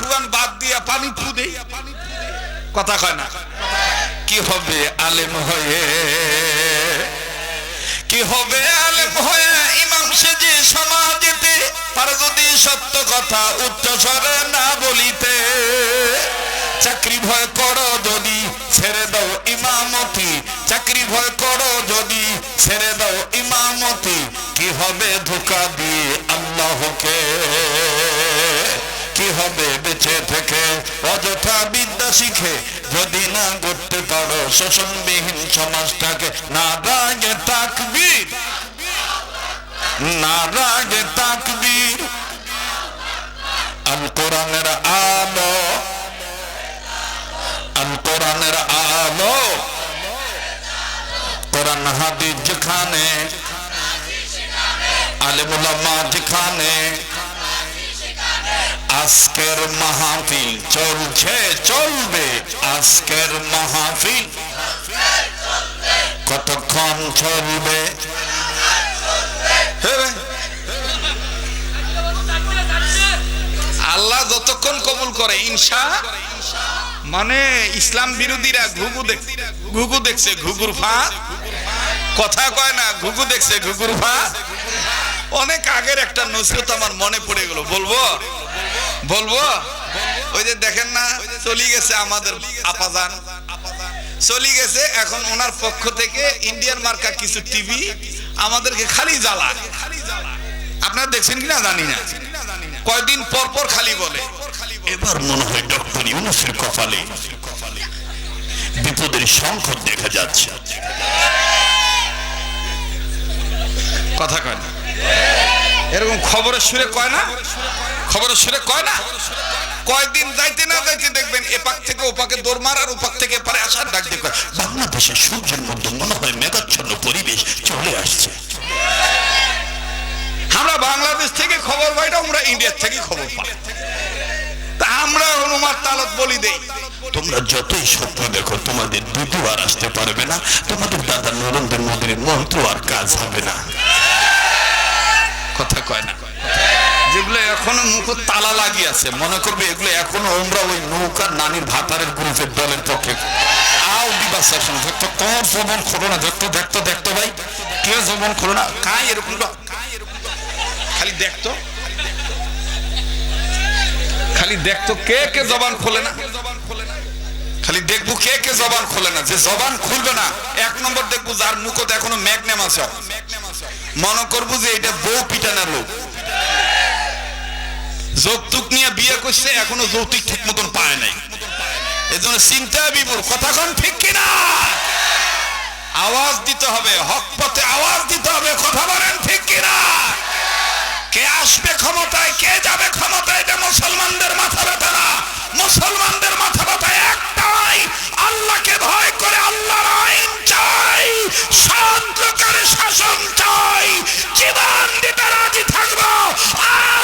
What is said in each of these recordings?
ফুগান বাদ দিয়া পানি ফু দেই কথা কয় না। কি হবে আলেম হয়ে? কি হবে আলেম হয়ে? ইমাম সেজে সমাজেতে, তার যদি সত্য কথা উচ্চ স্বরে না বলিতে, চাকরি ভয় করো যদি ছেড়ে দাও ইমামতি। চাকরি ভয় করো যদি ছেড়ে দাও ইমামতি। কি হবে ধোকা দিয়ে আল্লাহকে? কি হবে বেঁচে থেকে? অযথা বিদ্যা শিখে যদি না করতে পারো, শোষণবিহীন সমাজটাকে না রাগে তাকবীর। না রাগে তাকবীর। আল কোরআনের আলো। কোরআনের আলো। কোরআন হাদিস যেখানে আলেমুলামা যেখানে আজকের মাহফিল চলছে, চলবে। আজকের মাহফিল কতক্ষণ চলবে? আল্লাহ যতক্ষণ কবুল করে ইনসা মানে ইসলাম বিরোধীরা ঘুঘু দেখ, ঘুঘু দেখছে, ঘুঘুর ফা। কথা কয় না, ঘুঘু দেখছে, ঘুঘুর ফা। অনেক আগের একটা নসরত আমার মনে পড়ে গেল, বলব? বলব? ওই যে দেখেন না, চলে গেছে আমাদের আপাজান চলে গেছে, এখন ওনার পক্ষ থেকে ইন্ডিয়ান মার্কা কিছু টিভি আমাদেরকে খালি জ্বালা আপনারা দেখছেন কিনা জানি না। কয়দিন পর পর খালি বলে। এবার মনে হয় ডক্টর ইউনুসের কপালে বিপদের সংকট দেখা যাচ্ছে। কথা কয় এরকম খবরের সুরে কয় না? খবরের সুরে কয় না? কয়দিন যাইতে না যাইতে দেখবেন এপাক থেকে ওপাকে দৌড় মারার ওপাক থেকে পারে আসার ডাক কয়, বাংলাদেশে সূর্যের মধ্যে মনে হয় মেঘাচ্ছন্ন পরিবেশ চলে আসছে। আমরা বাংলাদেশ থেকে খবর পাই না আমরা ইন্ডিয়ার থেকে খবর পাই। তা আমরা হনুমার তালত বলি দেই তোমরা যতই স্বপ্ন দেখো তোমাদের আর আসতে পারবে না তোমাদের দাদা নরেন্দ্র মোদীর মন্ত্র আর কাজ হবে না। কথা কয় না। যেগুলো এখনও মুখ তালা লাগিয়ে আছে, মনে করবে এগুলো এখনও আমরা ওই নৌকার নানির ভাতারের গ্রুপের দলের পক্ষে। আও দেখতো কর জবন খোলো না, দেখতো দেখতো দেখতো ভাই। কে জবন খোলো না, কাই এরকম খালি দেখতো। খালি দেখতো কে কে জবান খোলে না। খালি দেখব কে কে জবান খোলে না, যে জবান খুলবে না, এক নম্বর দেখব যার মুখতে এখনও ম্যাগনেম আছে। মনে করব যে এটা বউ পিটানা লোক। যৌতুক নিয়ে বিয়ে করছে, এখনও যৌতুক ঠিক মতন পায় নাই। এজন্য চিন্তা বিপুর কথাখন ঠিক কিনা? আওয়াজ দিতে হবে, হক পথে আওয়াজ দিতে হবে, কথা বলেন ঠিক কিনা? কে আসবে ক্ষমতায়, কে যাবে ক্ষমতায়, এটা মুসলমানদের মাথা ব্যথা না। মুসলমানদের মাথা ব্যথা একটাই, আল্লাহকে ভয় করে আল্লাহর আইন চাই শান্তকারী শাসন চাই, জীবন দিতে রাজি থাকব। আর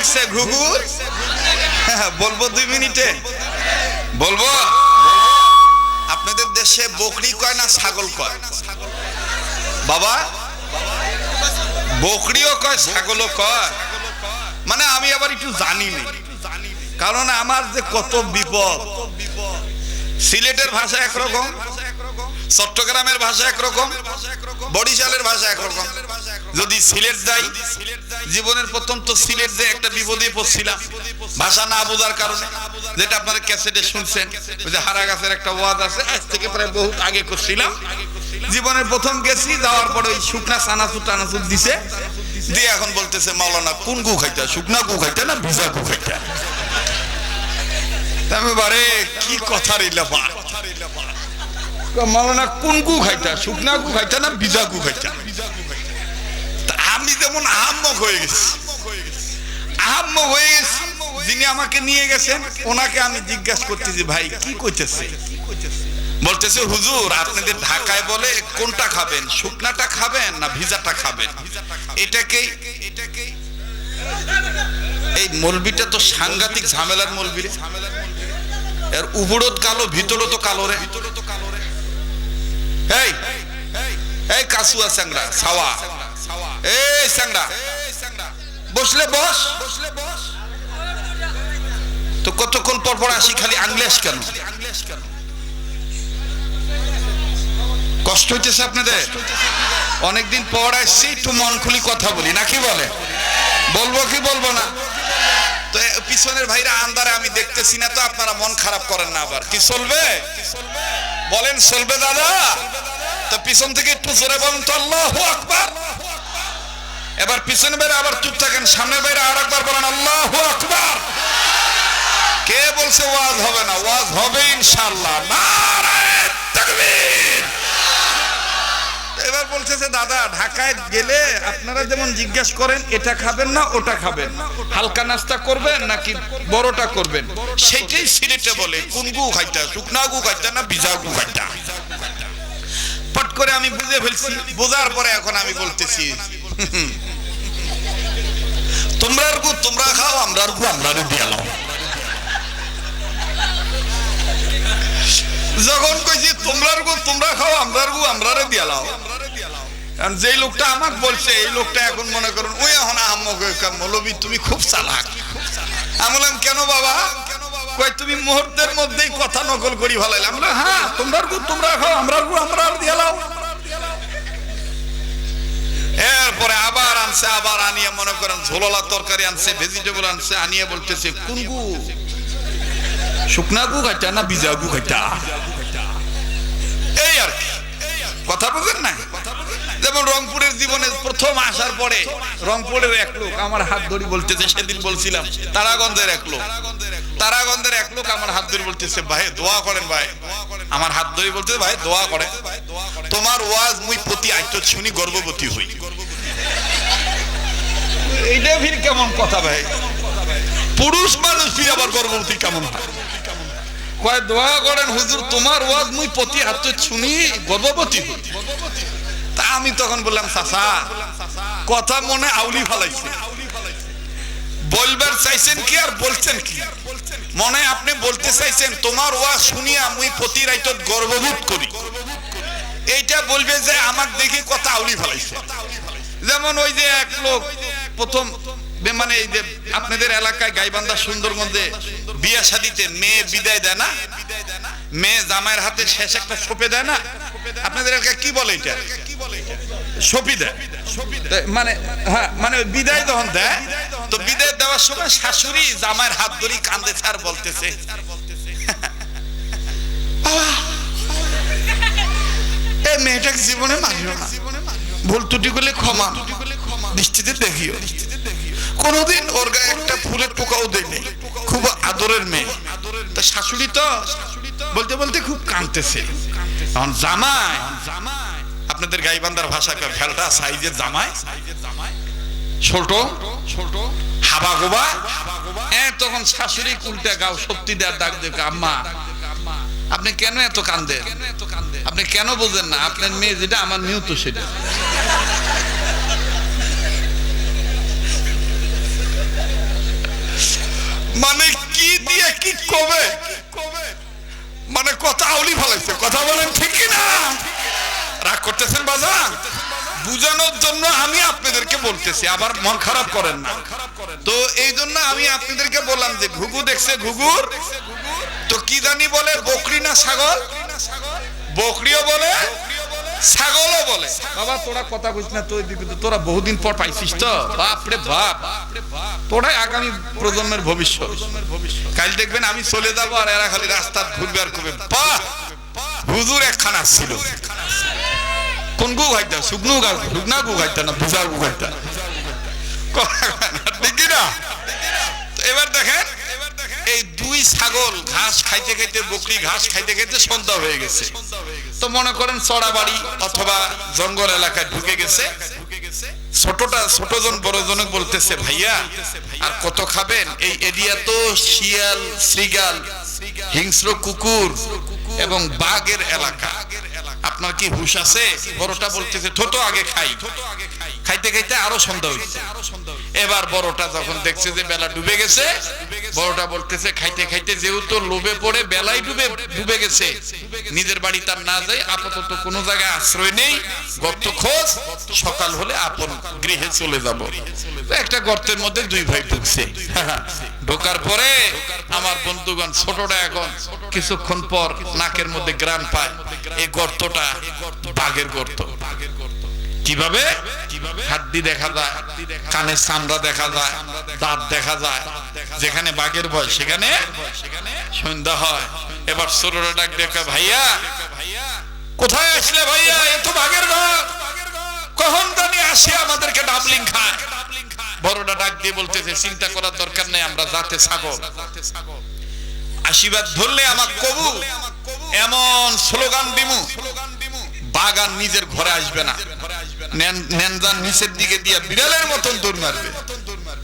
দেখছে ঘুঘু? বলব দুই মিনিটে। বলব? আপনাদের দেশে বকরি কয় না ছাগল কয়? বাবা, বকরিও কয়, ছাগলও কয়? মানে আমি আবার একটু জানি না কারণ আমার যে কত বিপদ সিলেটের ভাষা একরকম, চট্টগ্রামের ভাষা একরকম, বরিশালের ভাষা একরকম। যদি সিলেট যাই, জীবনের প্রথম তো সিলেট যে একটা বিপদে পড়ছিলাম। ভাষা না বোঝার কারণে, যেটা আপনারা ক্যাসেটে শুনছেন যে হারা গাছের একটা ওয়াজ আছে, আজ থেকে প্রায় বহুত আগে করছিলাম। জীবনের প্রথম গেছি, যাওয়ার পরে ওই শুকনা চানাচুর টানাচুর দিছে। দিয়ে এখন বলতেছে, মাওলানা, কোন গু খাইতা? শুকনা গু খাইতা না ভিজা গু খাইতা? আমি বারে, কি কথা রিলা পা মাওলানা কোন গু খাইতা? শুকনা খাইতা না ভিজা গু খাইতা আমি যেমন আহাম্মক হয়ে গেছি। আহাম্মক হয়ে গেছি, যিনি আমাকে নিয়ে গেছেন, ওনাকে আমি জিজ্ঞাসা করতেছি, ভাই, কি কইতেছে? বলতেছে, হুজুর আপনাদের ঢাকায় বলে কোনটা খাবেন? শুকনাটা খাবেন না ভিজাটা খাবেন? এটাকেই এটাকেই এই মলবিটা তো সাংঘাতিক ঝামেলার মলবি এর উপরত কালো, ভিতরও তো কালো রে। এই এই কাসুয়া স্যাংরা, সাওয়া। এই স্যাংরা, বসলে বস। বসলে বস তো কতক্ষণ পর পর আসি, খালি আংলেস কেন? কষ্ট হইতেছে আপনাদের? অনেকদিন পর আসছি, একটু মন খুলি কথা বলি নাকি বলে? বলব কি বলব না? তো পিছনের ভাইরা আন্দারে আমি দেখতেছি না, তো আপনারা মন খারাপ করেন না আবার। কি চলবে? বলেন, চলবে দাদা? তো পিছন থেকে একটু জোরে বলেন তো, আল্লাহ আকবার। এবার পিছনে বাইরে আবার চুপ থাকেন সামনে বাইরে আর একবার বলেন, আল্লাহ আকবার। কে বলছে ওয়াজ হবে না? ওয়াজ হবে ইনশাআল্লাহ। নারায়ে তাকবীর। এবার বলতেছে দাদা, ঢাকায় গেলে আপনারা যেমন জিজ্ঞাসা করেন, এটা খাবেন না, ওটা খাবেন। হালকা নাস্তা করবেন নাকি বড়টা করবেন? সেটাই সিলেটে বলে, কোন গু খাইতা, শুকনা গু খাইতা না ভিজা গু খাইতা? পট করে আমি বুঝে ফেলছি, বোঝার পরে এখন আমি বলতেছি তোমরা আর গু তোমরা খাও আমরা আর গু আমরা দিয়ালাম যখন কইছি তোমরা গো তোমরা খাও আমরার গো আমরারে দিয়ালাও কারণ যেই লোকটা আমাকে বলছে এই লোকটা এখন মনে করুন ওই এখন আহমক মৌলবী তুমি খুব চালাক। আমি বললাম কেন বাবা? কই তুমি মুহূর্তের মধ্যেই কথা নকল করি ভালাইলাম আমি বললাম, হ্যাঁ তোমরা গো তোমরা খাও আমরার গো আমরা দিয়ালাও এরপরে আবার আনছে আবার আনিয়ে মনে করেন ঝোললা তরকারি আনছে ভেজিটেবল আনছে আনিয়ে বলতেছে কোন গু? শুকনা গু খাইটা না বিজা গু খাইটা এই আর কথা বুঝেন না? যেমন রংপুরের জীবনে প্রথম আসার পরে রংপুরের এক লোক, আমার হাত ধরি বলতেছে, সেদিন বলছিলাম তারাগঞ্জের এক লোক। তারাগঞ্জের এক লোক আমার হাত ধরি বলতেছে, ভাই, দোয়া করেন ভাই। আমার হাত ধরি বলতেছে, ভাই, দোয়া করে তোমার ওয়াজ মুই প্রতি আইতো শুনি গর্ভবতী হই। এইটা ফির কেমন কথা ভাই? পুরুষ মানুষ ফির আবার গর্ভবতী কেমন হয়? কয় দোয়া করেন, হুজুর, তোমার ওয়াজ মুই প্রতি হাত শুনি, গর্ভবতী। তা আমি তখন বললাম, চাচা, কথা মনে আউলি ফালাইছে। বলবার চাইছেন কি আর বলছেন কি? মনে আপনি বলতে চাইছেন, তোমার ওয়াজ শুনিয়া মুই প্রতি রাইতত গর্ববোধ করি। এইটা বলবে যে আমার দেখি কথা আউলি ফালাইছে। যেমন ওই যে এক লোক, প্রথম মানে এই যে আপনাদের এলাকায় গাইবান্ধা সুন্দরগঞ্জে বিয়া শাদিতে মেয়ে বিদায় দেয় না? মেয়ে জামাইয়ের হাতে শেষ একটা সোপে দেয় না? আপনাদের এলাকায় কি বলে এটা? মানে হ্যাঁ মানে বিদায় দেওয়ার সময় শাশুড়ি হাত বলতেছে। মেয়েটাকে জীবনে ভুল ত্রুটি করলে ক্ষমা। দৃষ্টিতে দেখিও। কোনোদিন ওর গায়ে একটা ফুলের টোকাও দেয়নি। খুব আদরের মেয়ে। তা শাশুড়ি তো বলতে বলতে খুব কাঁদতেছে এখন জামাই, আপনাদের গাইবান্ধার ভাষা ভেলটা সাইজের জামাই? ছোট ছোট হাবা গোবা? এ, তখন শাশুড়ি উল্টা গাও, সত্যি দেয়ার ডাক দেখে আম্মা, আপনি কেন এত কান্দেন? আপনি কেন বোঝেন না? আপনার মেয়ে যেটা, আমার মেয়েও তো সেটা। মানে কি দিয়ে কি কবে মানে কথা আউলি ফেলাইছে। কথা বলেন ঠিক না রাগ করতেছেন বাজান বুঝানোর জন্য আমি আপনাদেরকে বলতেছি, আবার মন খারাপ করেন না। তো এই জন্য আমি আপনাদেরকে বললাম যে, ঘুঘু দেখছে ঘুঘুর? তো কি জানি বলে, বকরি না ছাগল? বকরিও বলে ছাগলও বলে। বাবা, তোরা কথা বলছিস না, তুই তো, তোরা বহুদিন পর পাইছিস তো। বাপ রে বাপ। তোরাই আগামী প্রজন্মের ভবিষ্যৎ। কাল দেখবেন আমি চলে আর এরা খালি রাস্তা ঘুরবে আর করবে। বাহ! হুজুর একখানা ছিল। কোন গু গা, শুকনা গু না গু এবার দেখেন, এই দুই ছাগল ঘাস খাইতে খাইতে, বকরি ঘাস খাইতে খাইতে সন্ধ্যা হয়ে গেছে। তো মনে করেন চড়াবাড়ি অথবা জঙ্গল এলাকায় ঢুকে গেছে। ছোটটা, ছোটজন, বড়জনক বলতেছে, ভাইয়া, আর কত খাবেন? এই এরিয়া তো শিয়াল শ্রীগাল হিংস্র কুকুর এবং বাঘের এলাকা। আপনার কি হুশ আছে? বড়টা বলতেছে ছোট আগে খাই। খাইতে খাইতে আরও সন্ধ্যা হয়েছে এবার বড়টা যখন দেখছে যে বেলা ডুবে গেছে, বড়টা বলতেছে, খাইতে খাইতে যেহেতু লোভে পড়ে, বেলায় ডুবে ডুবে গেছে। নিজের বাড়ি তার না যায়, আপাতত কোনো জায়গায় আশ্রয় নেই, গর্ত খোঁজ, সকাল হলে আপন গৃহে চলে যাব। একটা গর্তের মধ্যে দুই ভাই ঢুকছে। ঢোকার পরে আমার বন্ধুগণ ছোটটা এখন কিছুক্ষণ পর নাকের মধ্যে গ্রাম পায়। এই গর্তটা বাঘের গর্ত। কীভাবে? হাড্ডি দেখা যায় কানের চামড়া দেখা যায়, দাঁত দেখা যায়। যেখানে বাঘের ভয়, সেখানে সন্ধ্যা হয়। এবার ছোটরা ডাক দেখা ভাইয়া, কোথায় আসলে ভাইয়া? এ তো বাঘের ঘর কখন জানি আসে আমাদেরকে ডাবলিং খায়। বড়টা ডাক দিয়ে বলতেছে, চিন্তা করার দরকার নেই, আমরা যাতে ছাগল। আশীর্বাদ ধরলে আমার কবু। এমন স্লোগান দিমু বাগান নিজের ঘরে আসবে না। নিচের দিকে দিয়ে বিড়ালের মতন দৌড় মারবে।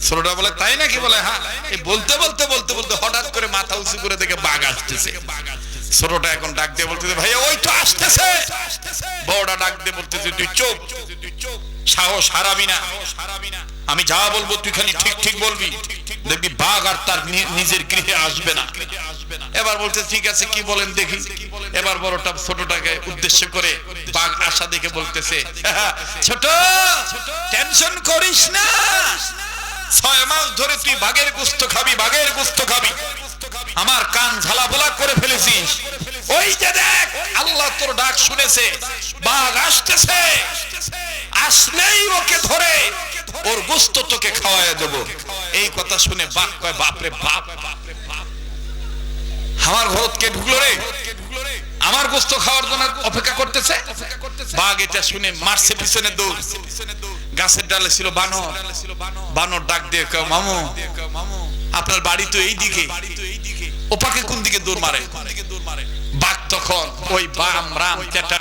ছোটটা বলে, তাই নাকি? বলে হ্যাঁ। বলতে বলতে বলতে বলতে হঠাৎ করে মাথা উঁচু করে দেখে বাঘ আসতেছে। ছোটটা এখন ডাক দিয়ে বলতেছে ওই তো আসতেছে। বড়টা ডাক দিয়ে বলতেছে, তুই চোখ সাহস হারাবি না। আমি যা বলব তুই খালি ঠিক ঠিক বলবি। দেখবি বাঘ আর তার নিজের গৃহে আসবে না। এবার বলতে ঠিক আছে, কি বলেন দেখি। এবার বড়টা ছোটটাকে উদ্দেশ্য করে বাঘ আশা দেখে বলতেছে, ছোট, টেনশন করিস না। ছয় মাস ধরে তুই বাঘের গুস্ত খাবি, বাঘের গুস্ত খাবি। আমার কান ঝালাপোলা করে ফেলেছিস। ওই যে দেখ, আল্লাহ তোর ডাক শুনেছে, বাঘ আসতেছে। আসলেই ওকে ধরে, ওর গুস্ত তোকে খাওয়ায় দেব। এই কথা শুনে বাঘ কয়, বাপরে বাপ আমার ঘরত কে ঢুকলো রে? আমার গোস্ত খাওয়ার জন্য অপেক্ষা করতেছে? বাঘ এটা শুনে মারছে পিছনে দৌড়। গাছের ডালে ছিল বানর। বানর ডাক দিয়ে কেউ মামু, আপনার বাড়ি তো এই দিকে ওপাকে কোন দিকে দৌড় মারে? বাঘ তখন ওই বাম রাম চেটা